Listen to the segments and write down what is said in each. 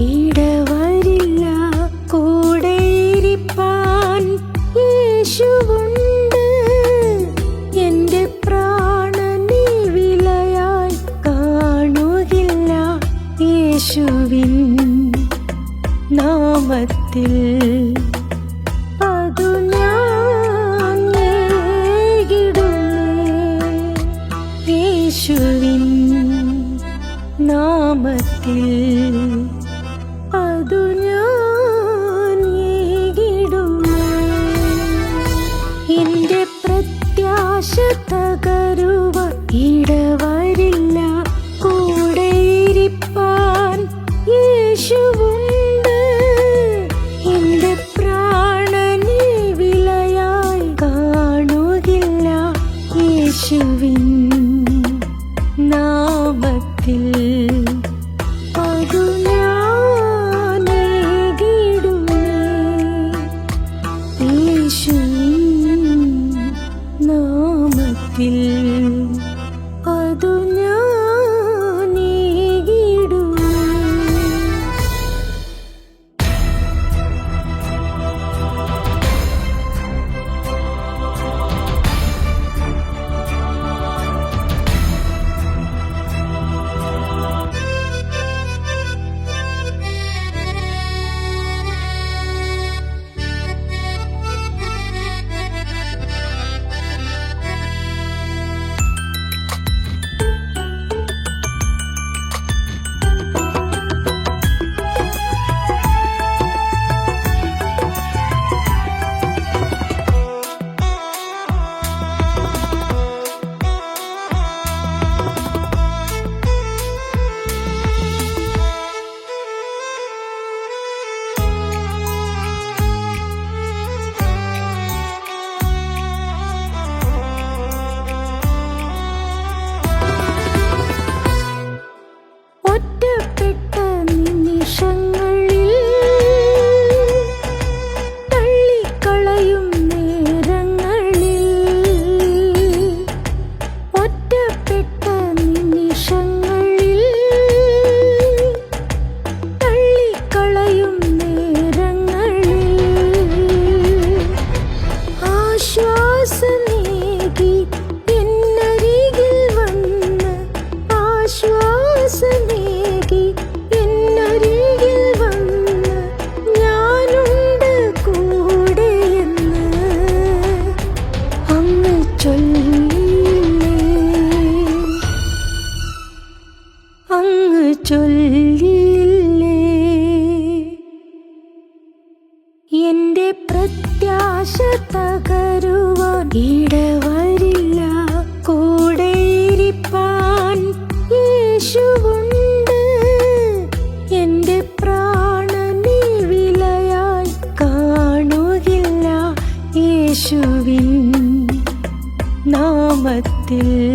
ഇടവരില്ല കൂടെയിരിപ്പാൻ യേശുവുണ്ട്. എന്റെ പ്രാണനെ വിലയായി കാണുകില്ല യേശുവിൻ നാമത്തിൽ. you. ആശ തകരുവാൻ ഇടവരില്ല. കൂടെയിരിപ്പാൻ യേശുവുണ്ട്. എന്റെ പ്രാണനെ വിലയായി കാണുകില്ല യേശുവിൻ നാമത്തിൽ.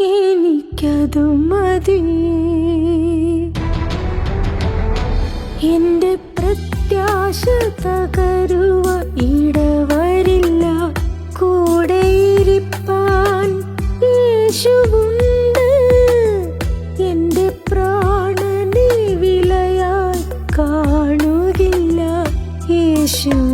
എനിക്കതു മതി. എന്റെ പ്രത്യാശ തകരുവ ഇടവരില്ല. കൂടെ ഇരിപ്പാൻ യേശുവുണ്ട്. എന്റെ പ്രാണനെ വിലയായി കാണുകില്ല. യേശു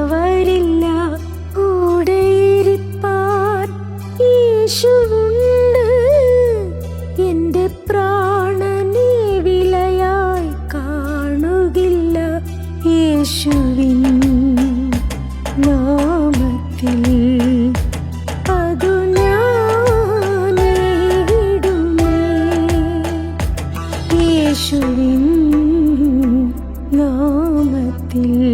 ಇಲ್ಲ